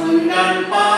உந்தன் பா